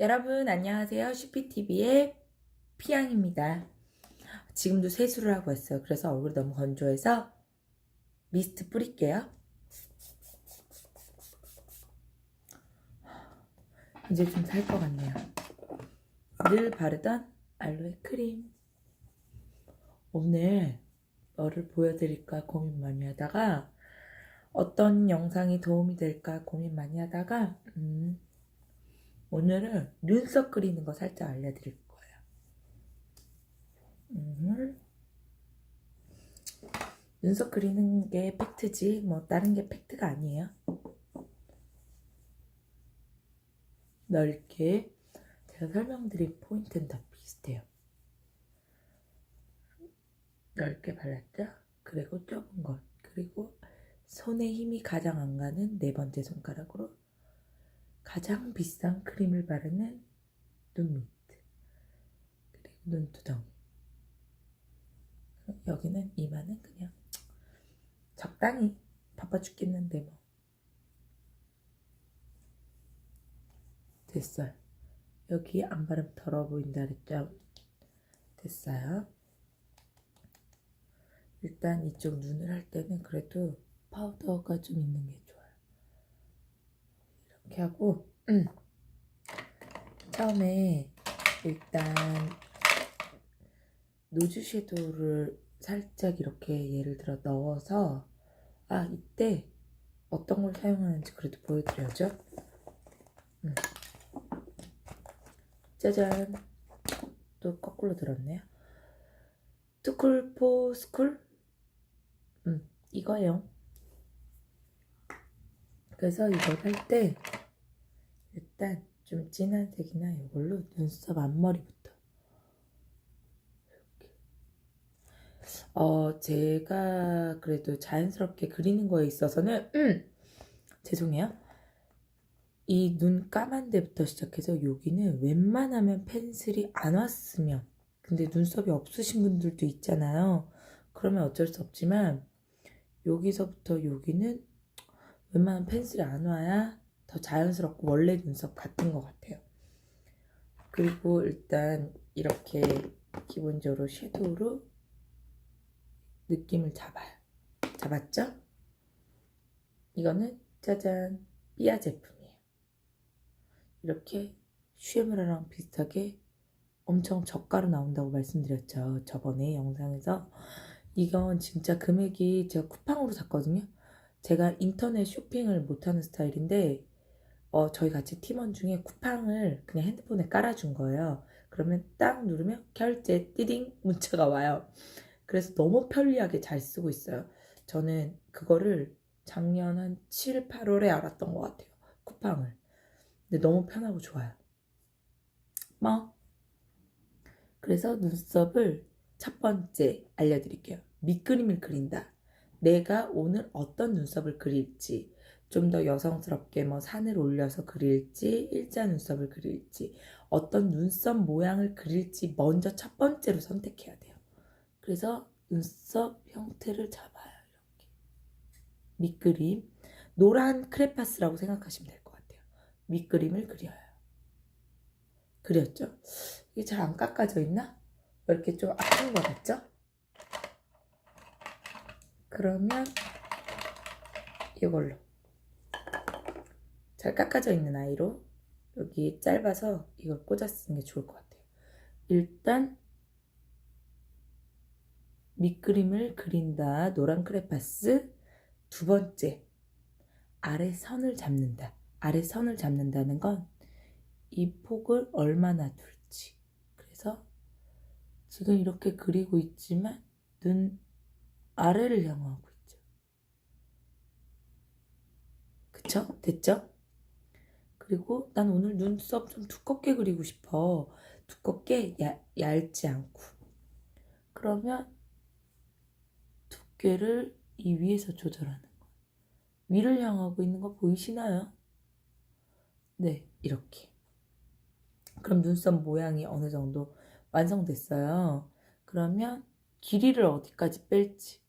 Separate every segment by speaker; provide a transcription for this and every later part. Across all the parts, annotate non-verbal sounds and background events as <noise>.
Speaker 1: 여러분 안녕하세요. 슈피TV의 피양입니다. 지금도 세수를 하고 있어요. 그래서 얼굴이 너무 건조해서 미스트 뿌릴게요. 이제 좀 살 것 같네요. 늘 바르던 알로에 크림. 오늘 뭐를 보여드릴까 고민 많이 하다가 어떤 영상이 도움이 될까 고민 많이 하다가 음, 오늘은 눈썹 그리는 거 살짝 알려드릴 거예요. 음, 눈썹 그리는 게 팩트지 뭐 다른 게 팩트가 아니에요. 넓게 제가 설명드린 포인트는 다 비슷해요. 넓게 발랐죠? 그리고 좁은 것 그리고 손에 힘이 가장 안 가는 네 번째 손가락으로 가장 비싼 크림을 바르는 눈 밑, 그리고 눈두덩이. 여기는 이마는 그냥 적당히 바빠 죽겠는데 뭐. 됐어요. 여기 안 바르면 더러워 보인다 그랬죠? 됐어요. 일단 이쪽 눈을 할 때는 그래도 파우더가 좀 있는 게. 이렇게 하고 음. 처음에 일단 노즈 섀도우를 살짝 이렇게 예를 들어 넣어서 아 이때 어떤 걸 사용하는지 그래도 보여드려야죠. 음. 짜잔 또 거꾸로 들었네요. 투쿨포 스쿨 음 이거예요. 그래서 이걸 할때 일단 좀 진한 색이나 이걸로 눈썹 앞머리부터. 이렇게. 어 제가 그래도 자연스럽게 그리는 거에 있어서는 음, 죄송해요. 이 눈 까만 데부터 시작해서 여기는 웬만하면 펜슬이 안 왔으면 근데 눈썹이 없으신 분들도 있잖아요. 그러면 어쩔 수 없지만 여기서부터 여기는 웬만한 펜슬이 안 와야 더 자연스럽고 원래 눈썹 같은 것 같아요. 그리고 일단 이렇게 기본적으로 섀도우로 느낌을 잡아요. 잡았죠? 이거는 짜잔 삐아 제품이에요. 이렇게 슈에무라랑 비슷하게 엄청 저가로 나온다고 말씀드렸죠. 저번에 영상에서 이건 진짜 금액이 제가 쿠팡으로 샀거든요. 제가 인터넷 쇼핑을 못하는 스타일인데 어, 저희 같이 팀원 중에 쿠팡을 그냥 핸드폰에 깔아준 거예요. 그러면 딱 누르면 결제 띠딩 문자가 와요. 그래서 너무 편리하게 잘 쓰고 있어요. 저는 그거를 작년 한 7, 8월에 알았던 것 같아요. 쿠팡을. 근데 너무 편하고 좋아요. 뭐. 그래서 눈썹을 첫 번째 알려드릴게요. 밑그림을 그린다. 내가 오늘 어떤 눈썹을 그릴지, 좀 더 여성스럽게 뭐 산을 올려서 그릴지, 일자 눈썹을 그릴지, 어떤 눈썹 모양을 그릴지 먼저 첫 번째로 선택해야 돼요. 그래서 눈썹 형태를 잡아요. 이렇게. 밑그림. 노란 크레파스라고 생각하시면 될 것 같아요. 밑그림을 그려요. 그렸죠? 이게 잘 안 깎아져 있나? 왜 이렇게 좀 아픈 것 같죠? 그러면 이걸로 잘 깎아져 있는 아이로 여기 짧아서 이걸 꽂아 쓰는 게 좋을 것 같아요. 일단 밑그림을 그린다. 노란 크레파스. 두 번째, 아래 선을 잡는다. 아래 선을 잡는다는 건 이 폭을 얼마나 둘지. 그래서 지금 이렇게 그리고 있지만 눈 아래를 향하고 있죠. 그쵸? 됐죠? 그리고 난 오늘 눈썹 좀 두껍게 그리고 싶어. 두껍게 야, 얇지 않고. 그러면 두께를 이 위에서 조절하는 거. 위를 향하고 있는 거 보이시나요? 네, 이렇게. 그럼 눈썹 모양이 어느 정도 완성됐어요. 그러면 길이를 어디까지 뺄지.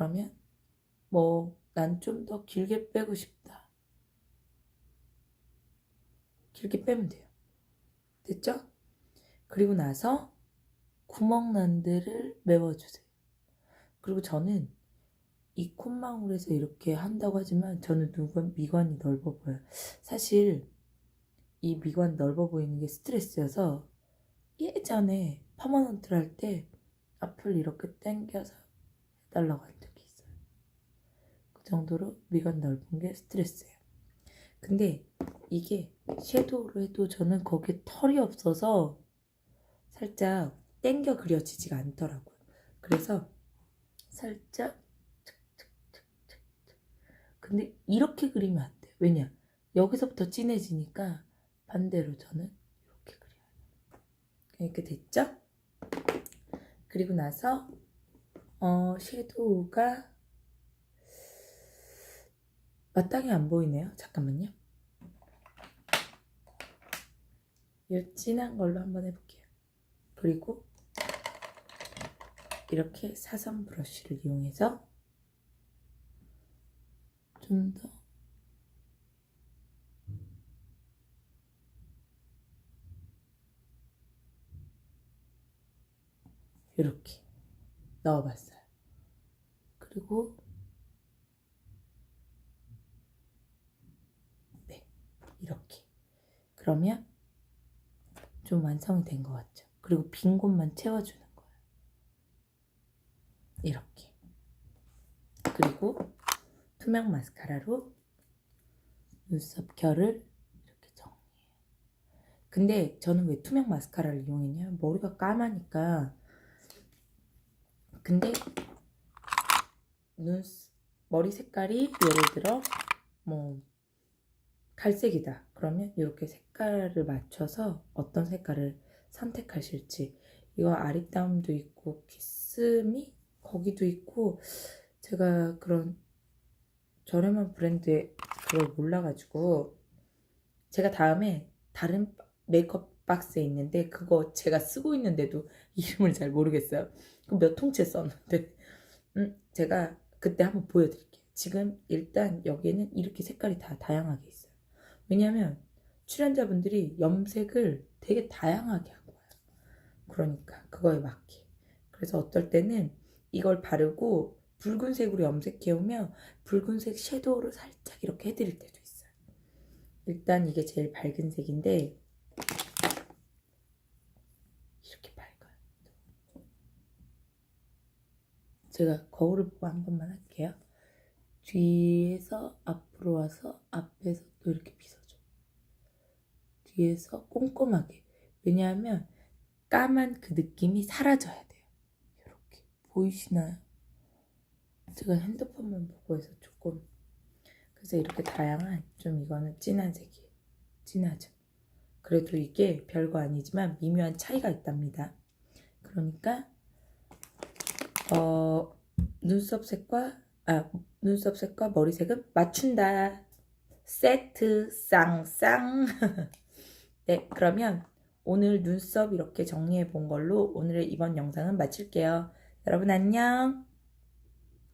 Speaker 1: 그러면 뭐 난 좀 더 길게 빼고 싶다. 길게 빼면 돼요. 됐죠? 그리고 나서 구멍 난 데를 메워주세요. 그리고 저는 이 콧망울에서 이렇게 한다고 하지만 저는 누군 미관이 넓어 보여요. 사실 이 미관 넓어 보이는 게 스트레스여서 예전에 퍼머넌트를 할 때 앞을 이렇게 당겨서 해달라고. 그 정도로 미관 넓은 게 스트레스예요. 근데 이게 섀도우로 해도 저는 거기에 털이 없어서 살짝 땡겨 그려지지가 않더라고요. 그래서 살짝 툭툭툭툭툭. 근데 이렇게 그리면 안 돼요. 왜냐? 여기서부터 진해지니까 반대로 저는 이렇게 그려요. 이렇게 됐죠? 그리고 나서 어, 섀도우가 마땅히 안 보이네요. 잠깐만요. 이 진한 걸로 한번 해볼게요. 그리고 이렇게 사선 브러쉬를 이용해서 좀 더 이렇게 넣어봤어요. 그리고 네 이렇게 그러면 좀 완성이 된 것 같죠. 그리고 빈 곳만 채워주는 거예요. 이렇게. 그리고 투명 마스카라로 눈썹 결을 이렇게 정리해요. 근데 저는 왜 투명 마스카라를 이용했냐? 머리가 까마니까. 근데 눈 머리 색깔이 예를 들어 뭐 갈색이다. 그러면 이렇게 색깔을 맞춰서 어떤 색깔을 선택하실지 이거 아리따움도 있고 키스미 거기도 있고 제가 그런 저렴한 브랜드의 그걸 몰라가지고 제가 다음에 다른 메이크업 박스에 있는데 그거 제가 쓰고 있는데도 <laughs> 이름을 잘 모르겠어요. 그몇 통째 썼는데 음, 제가 그때 한번 보여드릴게요. 지금 일단 여기에는 이렇게 색깔이 다 다양하게 있어요. 왜냐면 출연자분들이 염색을 되게 다양하게 한 거예요. 그러니까 그거에 맞게. 그래서 어떨 때는 이걸 바르고 붉은색으로 염색해오면 붉은색 섀도우를 살짝 이렇게 해드릴 때도 있어요. 일단 이게 제일 밝은 색인데 이렇게 밝아요. 제가 거울을 보고 한 번만 할게요. 뒤에서 앞으로 와서 앞에서 또 이렇게 빗어줘. 뒤에서 꼼꼼하게. 왜냐하면 까만 그 느낌이 사라져야 돼요. 이렇게 보이시나요? 제가 핸드폰만 보고 해서 조금 그래서 이렇게 다양한 좀 이거는 진한 색이에요. 진하죠. 그래도 이게 별거 아니지만 미묘한 차이가 있답니다. 그러니까 어 눈썹 색과 아 눈썹 색과 머리 색은 맞춘다. 세트 쌍쌍. <laughs> 네, 그러면 오늘 눈썹 이렇게 정리해 본 걸로 오늘의 이번 영상은 마칠게요. 여러분 안녕.